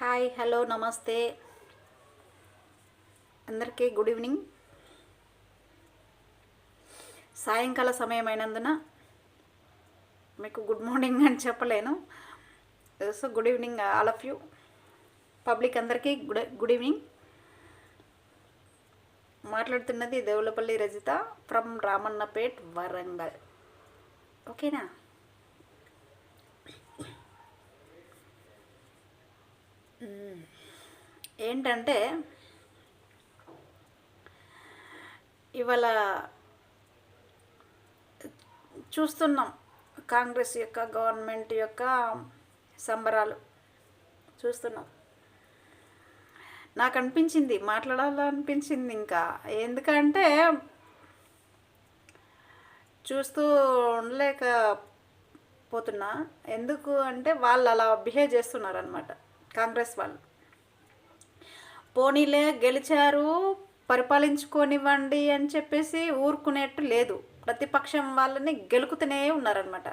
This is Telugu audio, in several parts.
హాయ్ హలో నమస్తే. అందరికీ గుడ్ ఈవినింగ్. సాయంకాల సమయం అయినందున మీకు గుడ్ మార్నింగ్ అని చెప్పలేను. So good evening all of you. Public అందరికీ గుడ్ గుడ్ ఈవినింగ్. మాట్లాడుతున్నది దేవులపల్లి రజిత ఫ్రమ్ రామన్నపేట్ వరంగల్. ఓకేనా? ఏంటంటే ఇవాళ చూస్తున్నాం కాంగ్రెస్ యొక్క గవర్నమెంట్ యొక్క సంబరాలు. చూస్తున్నాం. నాకు అనిపించింది మాట్లాడాలనిపించింది ఇంకా. ఎందుకంటే చూస్తూ ఉండలేకపోతున్నా. ఎందుకు అంటే వాళ్ళు అలా బిహేవ్ చేస్తున్నారు అనమాట కాంగ్రెస్ వాళ్ళు. పోనీలే గెలిచారు పరిపాలించుకోనివ్వండి అని చెప్పేసి ఊరుకునేట్టు లేదు. ప్రతిపక్షం వాళ్ళని గెలుకుతూనే ఉన్నారనమాట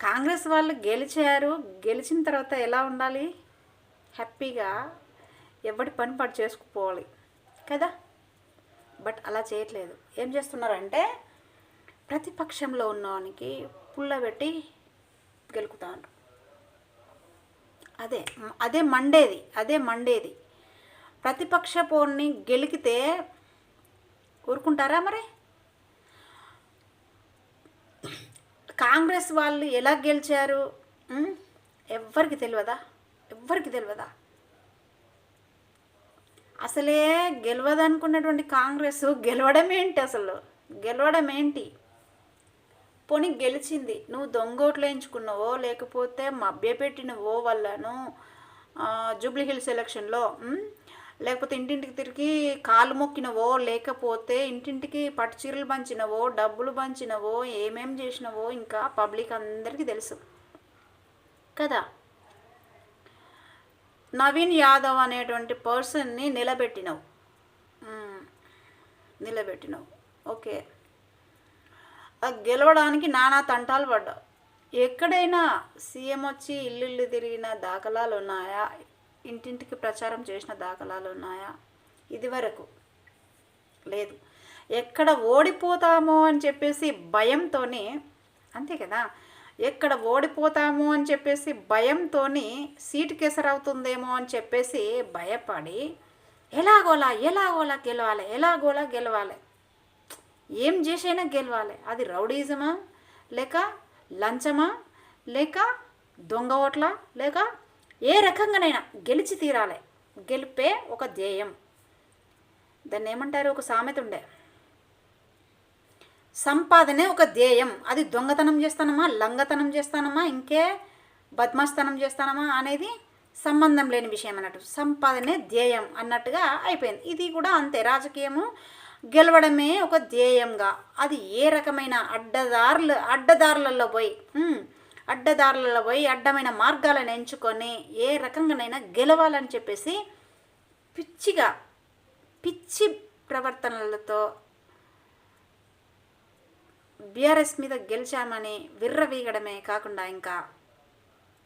కాంగ్రెస్ వాళ్ళు గెలిచారు గెలిచిన తర్వాత ఎలా ఉండాలి? హ్యాపీగా ఎవరి పని పాటు చేసుకుపోవాలి కదా? బట్ అలా చేయట్లేదు. ఏం చేస్తున్నారంటే ప్రతిపక్షంలో ఉన్నవానికి పుల్లబెట్టి గెలుకుతాను అదే అదే మండేది అదే మండేది. ప్రతిపక్ష పోర్ని గెలికితే ఊరుకుంటారా మరి? కాంగ్రెస్ వాళ్ళు ఎలా గెలిచారు? ఎవ్వరికి తెలియదా ఎవ్వరికి తెలియదా అసలే గెలవదనుకున్నటువంటి కాంగ్రెస్ గెలవడం ఏంటి అసలు? గెలవడం ఏంటి పోనీ గెలిచింది. నువ్వు దొంగోట్లు వేయించుకున్నావో లేకపోతే మభ్యపెట్టినవో వల్లను జూబ్లీ హిల్స్ ఎలక్షన్లో లేకపోతే ఇంటింటికి తిరిగి కాలు మొక్కినవో లేకపోతే ఇంటింటికి పట్టు చీరలు పంచినవో డబ్బులు పంచినవో ఏమేం చేసినవో ఇంకా పబ్లిక్ అందరికీ తెలుసు. కదా? నవీన్ యాదవ్ అనేటువంటి పర్సన్ని నిలబెట్టినవు. నిలబెట్టినవు. ఓకే. గెలవడానికి నానా తంటాలు పడ్డావు ఎక్కడైనా సీఎం వచ్చి ఇల్లు ఇల్లు తిరిగిన దాఖలాలు ఉన్నాయా? ఇంటింటికి ప్రచారం చేసిన దాఖలాలు ఉన్నాయా? ఇది వరకు లేదు. ఎక్కడ ఓడిపోతామో అని చెప్పేసి భయంతోనే అంతే కదా? ఎక్కడ ఓడిపోతాము అని చెప్పేసి భయంతో సీటు కేసరవుతుందేమో అని చెప్పేసి భయపడి ఎలాగోలా ఎలాగోలా గెలవాలి ఎలాగోలా గెలవాలి. ఏం చేసైనా గెలవాలి. అది రౌడీజమా? లేక లంచమా? లేక దొంగ ఓట్ల? లేక ఏ రకంగానైనా గెలిచి తీరాలి. గెలిపే ఒక ధ్యేయం. దాన్ని ఏమంటారు? ఒక సామెత ఉండే. సంపాదనే ఒక ధ్యేయం. అది దొంగతనం చేస్తానమా? లంగతనం చేస్తానమా? ఇంకే బద్మాస్తనం చేస్తానమా? అనేది సంబంధం లేని విషయం అన్నట్టు. సంపాదనే ధ్యేయం అన్నట్టుగా అయిపోయింది. ఇది కూడా అంతే. రాజకీయము గెలవడమే ఒక ధ్యేయంగా. అది ఏ రకమైన అడ్డదారులు అడ్డదారులలో పోయి అడ్డదారులలో పోయి అడ్డమైన మార్గాలను ఎంచుకొని ఏ రకంగానైనా గెలవాలని చెప్పేసి పిచ్చిగా పిచ్చి ప్రవర్తనలతో బీఆర్ఎస్ మీద గెలిచామని విర్రవీగడమే కాకుండా ఇంకా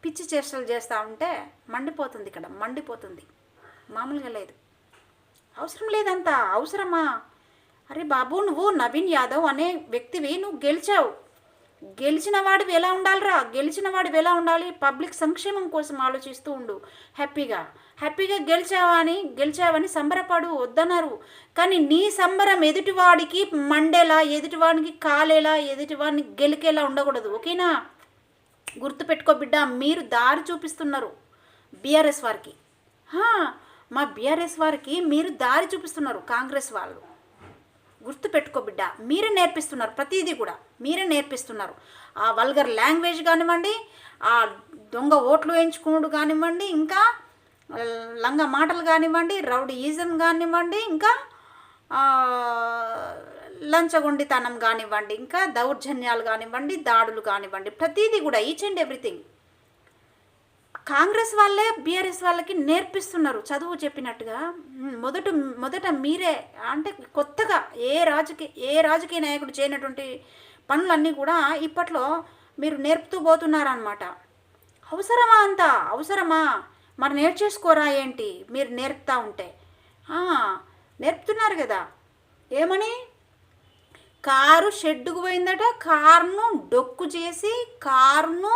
పిచ్చి చేష్టలు చేస్తూ ఉంటే మండిపోతుంది ఇక్కడ మండిపోతుంది. మామూలుగా లేదు. అవసరం లేదంతా అవసరమా? అరే బాబు నువ్వు నవీన్ యాదవ్ అనే వ్యక్తివి నువ్వు గెలిచావు. గెలిచిన వాడివి ఎలా ఉండాలిరా? గెలిచిన వాడివి ఎలా ఉండాలి? పబ్లిక్ సంక్షేమం కోసం ఆలోచిస్తూ ఉండు. హ్యాపీగా. హ్యాపీగా గెలిచావని గెలిచావని సంబరపడు వద్దన్నారు కానీ నీ సంబరం ఎదుటివాడికి మండేలా ఎదుటివాడికి కాలేలా ఎదుటివాడిని గెలికేలా ఉండకూడదు. ఓకేనా? గుర్తుపెట్టుకో బిడ్డ మీరు దారి చూపిస్తున్నారు బీఆర్ఎస్ వారికి. మా బీఆర్ఎస్ వారికి మీరు దారి చూపిస్తున్నారు కాంగ్రెస్ వాళ్ళు. గుర్తుపెట్టుకో బిడ్డ. మీరే నేర్పిస్తున్నారు ప్రతిదీ కూడా. మీరే నేర్పిస్తున్నారు. ఆ వల్గర్ లాంగ్వేజ్ కానివ్వండి ఆ దొంగ ఓట్లు వేయించుకున్నాడు కానివ్వండి ఇంకా లంగ మాటలు కానివ్వండి రౌడీ ఈజం కానివ్వండి ఇంకా లంచగొండితనం కానివ్వండి ఇంకా దౌర్జన్యాలు కానివ్వండి దాడులు కానివ్వండి ప్రతిదీ కూడా ఈచ్ అండ్ ఎవ్రీథింగ్ కాంగ్రెస్ వాళ్ళే బీఆర్ఎస్ వాళ్ళకి నేర్పిస్తున్నారు. చదువు చెప్పినట్టుగా. మొదట మొదట మీరే అంటే కొత్తగా ఏ రాజకీయ ఏ రాజకీయ నాయకుడు చేయనటువంటి పనులన్నీ కూడా ఇప్పట్లో మీరు నేర్పుతూ పోతున్నారనమాట అవసరమా అంత? అవసరమా? మరి నేర్చేసుకోరా ఏంటి? మీరు నేర్పుతా ఉంటే. నేర్పుతున్నారు కదా. ఏమని? కారు షెడ్డుకు పోయిందట కారును డొక్కు చేసి కారును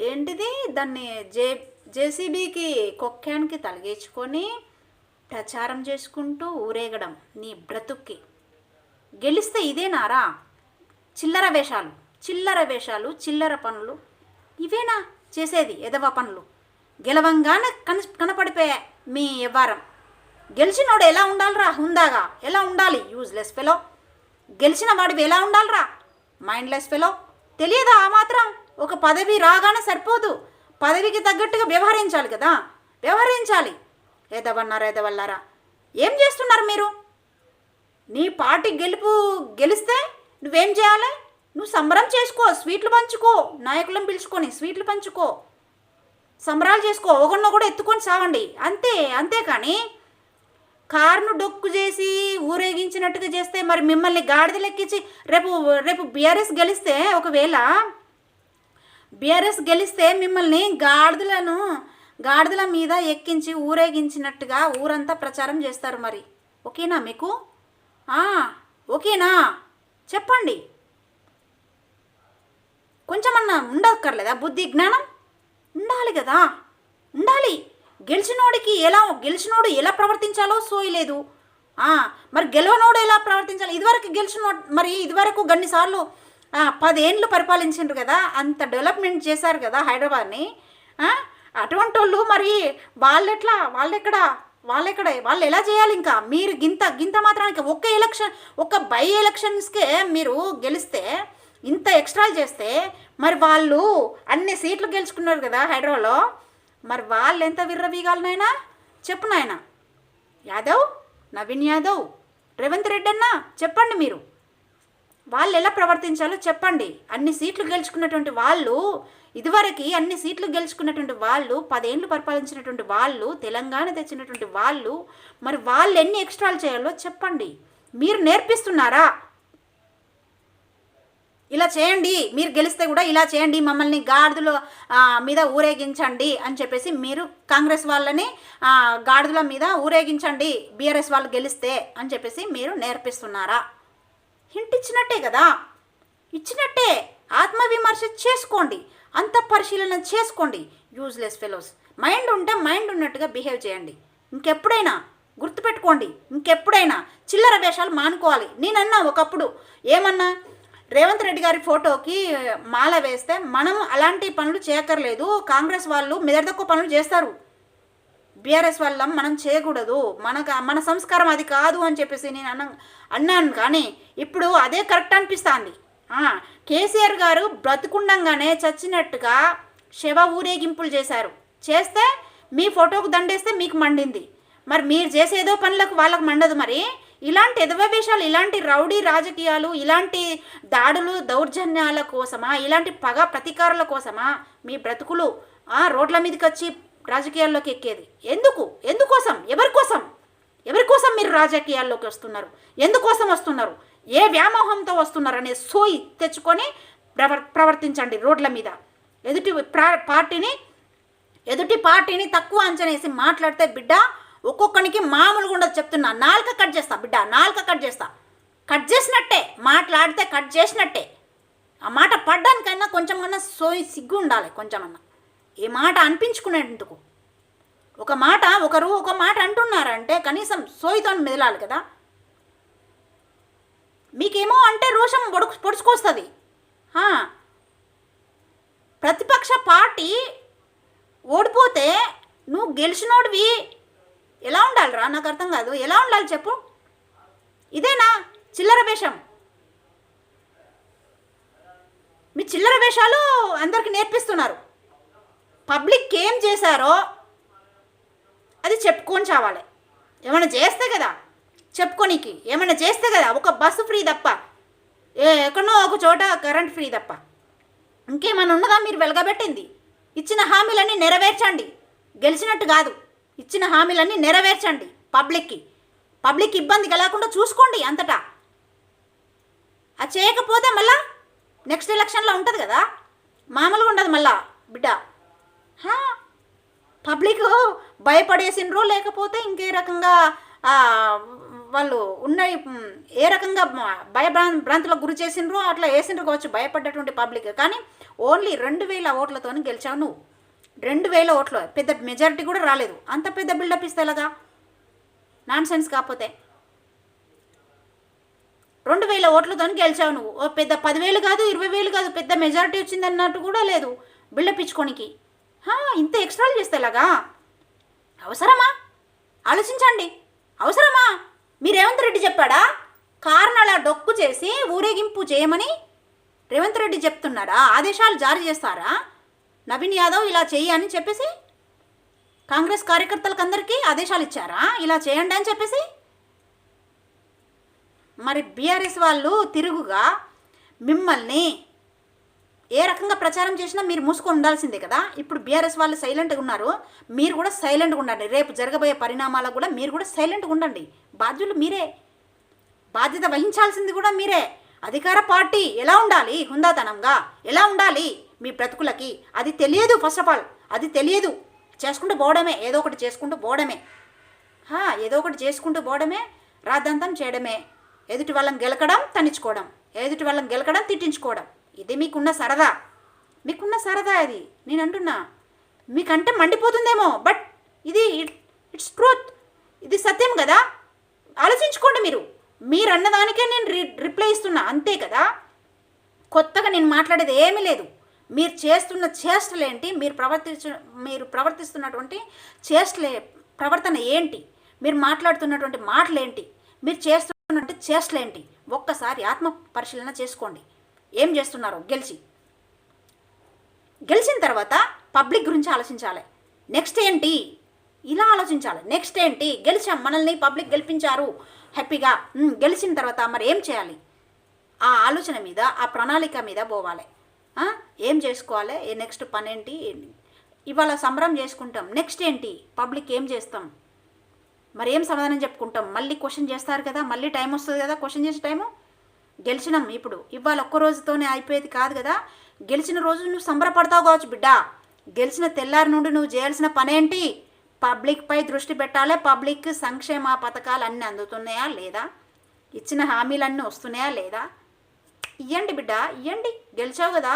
ఏంటిది? దాన్ని జే జేసీబీకి కొక్కానికి తలిగించుకొని ప్రచారం చేసుకుంటూ ఊరేగడం నీ బ్రతుక్కి. గెలిస్తే ఇదేనారా? చిల్లర వేషాలు చిల్లర వేషాలు చిల్లర పనులు. ఇవేనా చేసేది ఎదవ పనులు? గెలవంగానే కన కనపడిపోయా మీ వ్యవహారం. గెలిచినోడు ఎలా ఉండాలిరా హుందాగా? ఎలా ఉండాలి? యూజ్లెస్ ఫెలో గెలిచిన వాడివి ఎలా ఉండాలిరా? మైండ్లెస్ ఫెలో తెలియదా ఆ మాత్రం? ఒక పదవి రాగానే సరిపోదు. పదవికి తగ్గట్టుగా వ్యవహరించాలి కదా. వ్యవహరించాలి. ఏదవన్నారా ఏదవల్లారా? ఏం చేస్తున్నారు మీరు? నీ పార్టీ గెలుపు గెలిస్తే నువ్వేం చేయాలి? నువ్వు సంబరం చేసుకో స్వీట్లు పంచుకో నాయకులను పిలుచుకొని స్వీట్లు పంచుకో. సంబరాలు చేసుకో ఒకరినో కూడా ఎత్తుకొని సావండి అంతే అంతే కానీ కారును డొక్కు చేసి ఊరేగించినట్టుగా చేస్తే మరి మిమ్మల్ని గాడిద లెక్కించి రేపు రేపు బీఆర్ఎస్ గెలిస్తే ఒకవేళ బీఆర్ఎస్ గెలిస్తే మిమ్మల్ని గాడిదలను గాడిదల మీద ఎక్కించి ఊరేగించినట్టుగా ఊరంతా ప్రచారం చేస్తారు మరి. ఓకేనా మీకు? ఓకేనా? చెప్పండి. కొంచెమన్నా ఉండక్కర్లేదా బుద్ధి జ్ఞానం? ఉండాలి కదా? ఉండాలి. గెలిచినోడికి ఎలా గెలిచినోడు ఎలా ప్రవర్తించాలో సోయలేదు మరి గెలవనోడు ఎలా ప్రవర్తించాలి? ఇదివరకు గెలిచినోడు మరి ఇదివరకు గన్నిసార్లు పదేండ్లు పరిపాలించారు కదా అంత డెవలప్మెంట్ చేశారు కదా హైదరాబాద్ని. అటువంటి వాళ్ళు మరి వాళ్ళెట్లా వాళ్ళెక్కడ వాళ్ళెక్కడ వాళ్ళు ఎలా చేయాలి ఇంకా? మీరు గింత గింత మాత్రానికి ఒక్క ఎలక్షన్ ఒక బై ఎలక్షన్స్కే మీరు గెలిస్తే ఇంత ఎక్స్ట్రాలు చేస్తే మరి వాళ్ళు అన్ని సీట్లు గెలుచుకున్నారు కదా హైదరాబాద్లో. మరి వాళ్ళు ఎంత విర్రవీగాలనైనా చెప్పు నాయనా. యాదవ్ నవీన్ యాదవ్ రేవంత్ రెడ్డి అన్న చెప్పండి మీరు. వాళ్ళు ఎలా ప్రవర్తించాలో చెప్పండి. అన్ని సీట్లు గెలుచుకున్నటువంటి వాళ్ళు ఇదివరకు అన్ని సీట్లు గెలుచుకున్నటువంటి వాళ్ళు పదేళ్ళు పరిపాలించినటువంటి వాళ్ళు తెలంగాణ తెచ్చినటువంటి వాళ్ళు మరి వాళ్ళు ఎన్ని ఎక్స్ట్రాలు చేయాలో చెప్పండి. మీరు నేర్పిస్తున్నారా? ఇలా చేయండి. మీరు గెలిస్తే కూడా ఇలా చేయండి. మమ్మల్ని గాడిదల మీద ఊరేగించండి అని చెప్పేసి మీరు కాంగ్రెస్ వాళ్ళని గాడిదల మీద ఊరేగించండి. బీఆర్ఎస్ వాళ్ళు గెలిస్తే అని చెప్పేసి మీరు నేర్పిస్తున్నారా? హింట్ ఇచ్చినట్టే కదా? ఇచ్చినట్టే. ఆత్మవిమర్శ చేసుకోండి. అంత పరిశీలన చేసుకోండి యూజ్లెస్ ఫెలోస్ మైండ్ ఉంటే మైండ్ ఉన్నట్టుగా బిహేవ్ చేయండి. ఇంకెప్పుడైనా గుర్తుపెట్టుకోండి ఇంకెప్పుడైనా చిల్లర వేషాలు మానుకోవాలి. నేనన్నా ఒకప్పుడు ఏమన్నా రేవంత్ రెడ్డి గారి ఫోటోకి మాల వేస్తే మనం అలాంటి పనులు చేయక్కర్లేదు. కాంగ్రెస్ వాళ్ళు మెదడుతక్కువ పనులు చేస్తారు. బీఆర్ఎస్ వల్ల మనం చేయకూడదు. మనకు మన సంస్కారం అది కాదు అని చెప్పేసి నేను అన్న అన్నాను. కానీ ఇప్పుడు అదే కరెక్ట్ అనిపిస్తుంది. కేసీఆర్ గారు బ్రతుకుండంగానే చచ్చినట్టుగా శవ ఊరేగింపులు చేశారు. చేస్తే మీ ఫోటోకు దండేస్తే మీకు మండింది. మరి మీరు చేసేదో పనులకు వాళ్ళకు మండదు మరి. ఇలాంటి ఎదవ ఇలాంటి రౌడీ రాజకీయాలు ఇలాంటి దాడులు దౌర్జన్యాల కోసమా ఇలాంటి పగ ప్రతీకారాల కోసమా మీ బ్రతుకులు రోడ్ల మీదకి వచ్చి రాజకీయాల్లోకి ఎక్కేది. ఎందుకు? ఎందుకోసం? ఎవరి కోసం ఎవరి కోసం మీరు రాజకీయాల్లోకి వస్తున్నారు? ఎందుకోసం వస్తున్నారు? ఏ వ్యామోహంతో వస్తున్నారు అనే సోయి తెచ్చుకొని ప్రవర్ ప్రవర్తించండి రోడ్ల మీద. ఎదుటి పార్టీని ఎదుటి పార్టీని తక్కువ అంచనేసి మాట్లాడితే బిడ్డ ఒక్కొక్కనికి మామూలుగా ఉండదు చెప్తున్నా. నాలుక కట్ చేస్తా బిడ్డ నాలుక కట్ చేస్తా. కట్ చేసినట్టే మాట్లాడితే కట్ చేసినట్టే. ఆ మాట పడ్డానికైనా కొంచెం కన్నా సోయి సిగ్గు ఉండాలి కొంచెమన్నా ఏ మాట అనిపించుకునేందుకు. ఒక మాట ఒకరు ఒక మాట అంటున్నారంటే కనీసం సోయితో మెదలాలి కదా. మీకేమో అంటే రోషం పొడుకు పొడుచుకొస్తుంది. ప్రతిపక్ష పార్టీ ఓడిపోతే నువ్వు గెలిచినోడివి. ఎలా ఉండాలిరా? నాకు అర్థం కాదు. ఎలా ఉండాలి చెప్పు. ఇదేనా? చిల్లర వేషం. మీ చిల్లర వేషాలు అందరికి నేర్పిస్తున్నారు. పబ్లిక్ ఏం చేశారో అది చెప్పుకొని చావాలి. ఏమైనా చేస్తే కదా? చెప్పుకోనికి. ఏమైనా చేస్తే కదా? ఒక బస్సు ఫ్రీ తప్ప. ఏ ఎక్కడో ఒక చోట కరెంట్ ఫ్రీ తప్ప. ఇంకేమైనా ఉన్నదా? మీరు వెలగబెట్టింది. ఇచ్చిన హామీలన్నీ నెరవేర్చండి. గెలిచినట్టు కాదు. ఇచ్చిన హామీలన్నీ నెరవేర్చండి పబ్లిక్కి. పబ్లిక్ ఇబ్బంది కలగకుండా చూసుకోండి అంతటా. అది చేయకపోతే మళ్ళా నెక్స్ట్ ఎలక్షన్లో ఉంటుంది కదా? మామూలుగా ఉండదు మళ్ళా బిడ్డ. పబ్లిక్ భయపడేసిండ్రో లేకపోతే ఇంకే రకంగా వాళ్ళు ఉన్న ఏ రకంగా భయభ్రా భ్రాంతులకు గురి చేసిండ్రో అట్లా వేసిండ్రు కావచ్చు భయపడ్డటువంటి పబ్లిక్. కానీ ఓన్లీ రెండు వేల ఓట్లతో గెలిచావు నువ్వు. రెండు వేల ఓట్లు. పెద్ద మెజారిటీ కూడా రాలేదు. అంత పెద్ద బిల్డప్ ఇస్తే ఎలాగా? నాన్ సెన్స్ కాకపోతే. రెండు వేల ఓట్లతో గెలిచావు నువ్వు. ఓ పెద్ద పదివేలు కాదు ఇరవై వేలు కాదు పెద్ద మెజారిటీ వచ్చిందన్నట్టు కూడా లేదు బిల్డప్ ఇచ్చుకోనికి. ఇంత ఎక్స్ట్రాలు చేస్తేలాగా అవసరమా? ఆలోచించండి. అవసరమా? మీ రేవంత్ రెడ్డి చెప్పాడా? కారును అలా డొక్కు చేసి ఊరేగింపు చేయమని రేవంత్ రెడ్డి చెప్తున్నాడా ఆదేశాలు జారీ చేస్తారా? నవీన్ యాదవ్ ఇలా చెయ్యి అని చెప్పేసి? కాంగ్రెస్ కార్యకర్తలకు అందరికీ ఆదేశాలు ఇచ్చారా? ఇలా చేయండి అని చెప్పేసి? మరి బీఆర్ఎస్ వాళ్ళు తిరుగుగా మిమ్మల్ని ఏ రకంగా ప్రచారం చేసినా మీరు మూసుకొని ఉండాల్సిందే కదా? ఇప్పుడు బీఆర్ఎస్ వాళ్ళు సైలెంట్గా ఉన్నారు. మీరు కూడా సైలెంట్గా ఉండండి. రేపు జరగబోయే పరిణామాలకు కూడా మీరు కూడా సైలెంట్గా ఉండండి. బాధ్యులు మీరే. బాధ్యత వహించాల్సింది కూడా మీరే. అధికార పార్టీ ఎలా ఉండాలి? హుందాతనంగా ఎలా ఉండాలి మీ బ్రతుకులకి? అది తెలియదు ఫస్ట్ ఆఫ్ ఆల్ అది తెలియదు. చేసుకుంటూ పోవడమే. ఏదో ఒకటి చేసుకుంటూ పోవడమే. ఏదో ఒకటి చేసుకుంటూ పోవడమే. రాద్ధాంతం చేయడమే. ఎదుటి వాళ్ళని గెలకడం తణించుకోవడం ఎదుటి వాళ్ళని గెలకడం తిట్టించుకోవడం. ఇది మీకున్న సరదా. మీకున్న సరదా ఇది. నేను అంటున్నా మీకంటే మండిపోతుందేమో బట్ ఇది ఇట్స్ ట్రూత్. ఇది సత్యం కదా? ఆలోచించుకోండి మీరు. మీరు అన్నదానికే నేను రి రిప్లై ఇస్తున్నా అంతే కదా? కొత్తగా నేను మాట్లాడేది ఏమీ లేదు. మీరు చేస్తున్న చేష్టలేంటి మీరు ప్రవర్తించు మీరు ప్రవర్తిస్తున్నటువంటి చేష్టలే ప్రవర్తన ఏంటి? మీరు మాట్లాడుతున్నటువంటి మాటలేంటి? మీరు చేస్తున్నటువంటి చేష్టలేంటి? ఒక్కసారి ఆత్మ పరిశీలన చేసుకోండి. ఏం చేస్తున్నారో గెలిచి. గెలిచిన తర్వాత పబ్లిక్ గురించి ఆలోచించాలి. నెక్స్ట్ ఏంటి? ఇలా ఆలోచించాలి. నెక్స్ట్ ఏంటి? గెలిచాం మనల్ని పబ్లిక్ గెలిపించారు. హ్యాపీగా. గెలిచిన తర్వాత మరి ఏం చేయాలి? ఆ ఆలోచన మీద ఆ ప్రణాళిక మీద పోవాలి. ఏం చేసుకోవాలి? ఏ నెక్స్ట్ పని ఏంటి? ఇవాళ సంబరం చేసుకుంటాం. నెక్స్ట్ ఏంటి? పబ్లిక్ ఏం చేస్తాం? మరి ఏం సమాధానం చెప్పుకుంటాం? మళ్ళీ క్వశ్చన్ చేస్తారు కదా? మళ్ళీ టైం వస్తుంది కదా? క్వశ్చన్ చేసే టైము? గెలిచినాం ఇప్పుడు. ఇవాళ ఒక్క రోజుతోనే అయిపోయేది కాదు కదా. గెలిచిన రోజు నువ్వు సంబరపడతావు కావచ్చు బిడ్డ. గెలిచిన తెల్లారి నుండి నువ్వు చేయాల్సిన పనేంటి? పబ్లిక్పై దృష్టి పెట్టాలి? పబ్లిక్ సంక్షేమ పథకాలు అన్నీ అందుతున్నాయా లేదా? ఇచ్చిన హామీలన్నీ వస్తున్నాయా లేదా? ఇవ్వండి బిడ్డ ఇవ్వండి గెలిచావు కదా.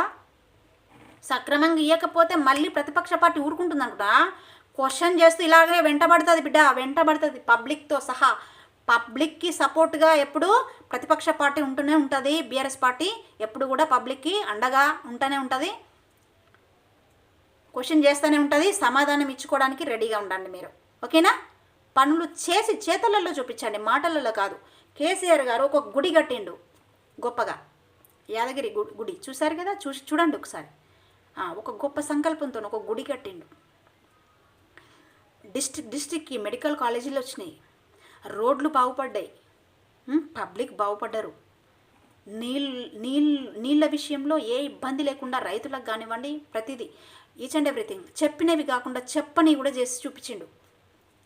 సక్రమంగా ఇవ్వకపోతే మళ్ళీ ప్రతిపక్ష పార్టీ ఊరుకుంటుంది అనుకుంటా క్వశ్చన్ చేస్తూ ఇలాగే వెంటబడుతుంది బిడ్డ వెంటబడుతుంది. పబ్లిక్తో సహా పబ్లిక్కి సపోర్ట్గా ఎప్పుడు ప్రతిపక్ష పార్టీ ఉంటూనే ఉంటుంది. బీఆర్ఎస్ పార్టీ ఎప్పుడు కూడా పబ్లిక్కి అండగా ఉంటూనే ఉంటుంది. క్వశ్చన్ చేస్తూనే ఉంటుంది. సమాధానం ఇచ్చుకోవడానికి రెడీగా ఉండండి మీరు. ఓకేనా? పనులు చేసి చేతలలో చూపించండి. మాటలలో కాదు. కేసీఆర్ గారు ఒక గుడి కట్టిండు. గొప్పగా. యాదగిరి గుడి. చూశారు కదా? చూసి చూడండి ఒకసారి. ఒక గొప్ప సంకల్పంతో ఒక గుడి కట్టిండు. డిస్ట్రిక్ట్ డిస్ట్రిక్ట్కి మెడికల్ కాలేజీలు వచ్చినాయి. రోడ్లు బాగుపడ్డాయి. పబ్లిక్ బాగుపడ్డరు. నీళ్ళు నీళ్ళు నీళ్ళ విషయంలో ఏ ఇబ్బంది లేకుండా రైతులకు కానివ్వండి ప్రతిదీ ఈచ్ అండ్ ఎవ్రీథింగ్ చెప్పినవి కాకుండా చెప్పని కూడా చేసి చూపించిండు.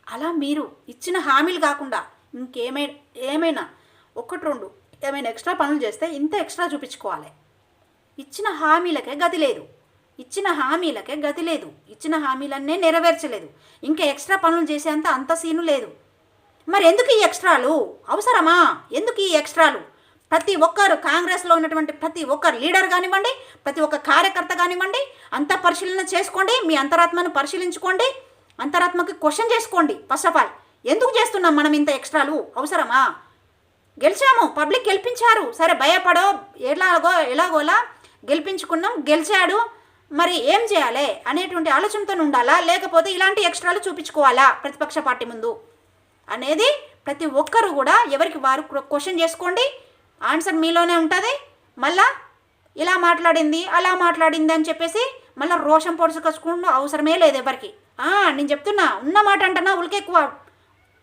అలా మీరు ఇచ్చిన హామీలు కాకుండా ఇంకేమై ఏమైనా ఒకటి రెండు ఏమైనా ఎక్స్ట్రా పనులు చేస్తే ఇంత ఎక్స్ట్రా చూపించుకోవాలి. ఇచ్చిన హామీలకే గతి లేదు. ఇచ్చిన హామీలకే గతి లేదు. ఇచ్చిన హామీలన్నీ నెరవేర్చలేదు. ఇంకా ఎక్స్ట్రా పనులు చేసేంత అంత సీను లేదు. మరి ఎందుకు ఈ ఎక్స్ట్రాలు? అవసరమా? ఎందుకు ఈ ఎక్స్ట్రాలు? ప్రతి ఒక్కరు కాంగ్రెస్లో ఉన్నటువంటి ప్రతి ఒక్కరు లీడర్ కానివ్వండి ప్రతి ఒక్క కార్యకర్త కానివ్వండి అంత పరిశీలన చేసుకోండి మీ అంతరాత్మను పరిశీలించుకోండి అంతరాత్మకి క్వశ్చన్ చేసుకోండి ఫస్ట్ ఆఫ్ ఆల్ ఎందుకు చేస్తున్నాం మనం ఇంత ఎక్స్ట్రాలు? అవసరమా? గెలిచాము పబ్లిక్ గెలిపించారు. సరే భయపడో ఎలాగో ఎలాగోలా గెలిపించుకున్నాం గెలిచాడు. మరి ఏం చేయాలి అనేటువంటి ఆలోచనతో ఉండాలా? లేకపోతే ఇలాంటి ఎక్స్ట్రాలు చూపించుకోవాలా ప్రతిపక్ష పార్టీ ముందు? అనేది ప్రతి ఒక్కరు కూడా ఎవరికి వారు క్వశ్చన్ చేసుకోండి. ఆన్సర్ మీలోనే ఉంటుంది. మళ్ళా ఇలా మాట్లాడింది అలా మాట్లాడింది అని చెప్పేసి మళ్ళీ రోషం పొడుచుకొచ్చుకుంటూ అవసరమే లేదు ఎవరికి. నేను చెప్తున్నా ఉన్న మాట అంటున్నా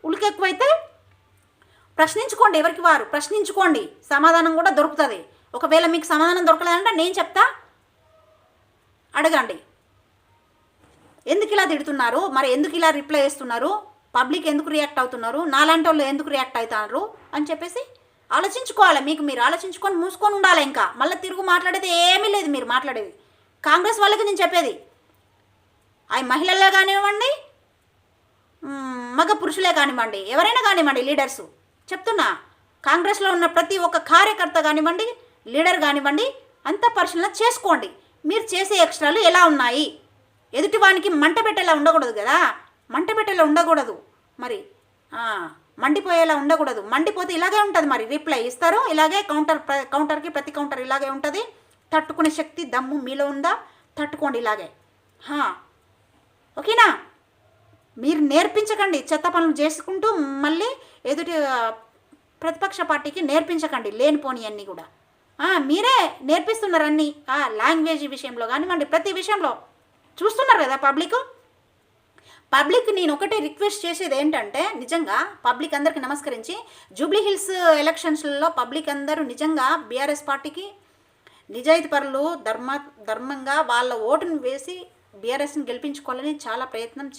ఉలికెక్కువ అయితే ప్రశ్నించుకోండి ఎవరికి వారు ప్రశ్నించుకోండి. సమాధానం కూడా దొరుకుతుంది. ఒకవేళ మీకు సమాధానం దొరకలేదంటే నేను చెప్తా అడగండి. ఎందుకు ఇలా తిడుతున్నారు? మరి ఎందుకు ఇలా రిప్లై చేస్తున్నారు పబ్లిక్ ఎందుకు రియాక్ట్ అవుతున్నారు? నాలాంటి వాళ్ళు ఎందుకు రియాక్ట్ అవుతున్నారు అని చెప్పేసి ఆలోచించుకోవాలి. మీకు మీరు ఆలోచించుకొని మూసుకొని ఉండాలి ఇంకా. మళ్ళీ తిరుగు మాట్లాడేది ఏమీ లేదు మీరు మాట్లాడేది. కాంగ్రెస్ వాళ్ళకి నేను చెప్పేది. అవి మహిళలే కానివ్వండి మగ పురుషులే కానివ్వండి ఎవరైనా కానివ్వండి లీడర్సు. చెప్తున్నా. కాంగ్రెస్లో ఉన్న ప్రతి ఒక్క కార్యకర్త కానివ్వండి లీడర్ కానివ్వండి అంతా పరిశీలన చేసుకోండి. మీరు చేసే ఎక్స్ట్రాలు ఎలా ఉన్నాయి? ఎదుటివానికి మంట పెట్టేలా ఉండకూడదు కదా. మంటబెట్టేలా ఉండకూడదు. మరి మండిపోయేలా ఉండకూడదు. మండిపోతే ఇలాగే ఉంటుంది మరి. రిప్లై ఇస్తారు. ఇలాగే కౌంటర్ ప్ర- కౌంటర్కి ప్రతి కౌంటర్ ఇలాగే ఉంటుంది. తట్టుకునే శక్తి దమ్ము మీలో ఉందా? తట్టుకోండి ఇలాగే. ఓకేనా? మీరు నేర్పించకండి. చెత్త పనులు చేసుకుంటూ మళ్ళీ ఎదుటి ప్రతిపక్ష పార్టీకి నేర్పించకండి. లేనిపోని అన్నీ కూడా. మీరే నేర్పిస్తున్నారు అన్నీ. లాంగ్వేజ్ విషయంలో కానివ్వండి ప్రతి విషయంలో. చూస్తున్నారు కదా పబ్లిక్? పబ్లిక్ నేను ఒకటే రిక్వెస్ట్ చేసేది ఏంటంటే నిజంగా పబ్లిక్ అందరికి నమస్కరించి జూబ్లీ హిల్స్ ఎలక్షన్స్లలో పబ్లిక్ అందరూ నిజంగా బీఆర్ఎస్ పార్టీకి నిజాయితీ పరులు ధర్మ ధర్మంగా వాళ్ళ ఓటును వేసి బీఆర్ఎస్ని గెలిపించుకోవాలని చాలా ప్రయత్నం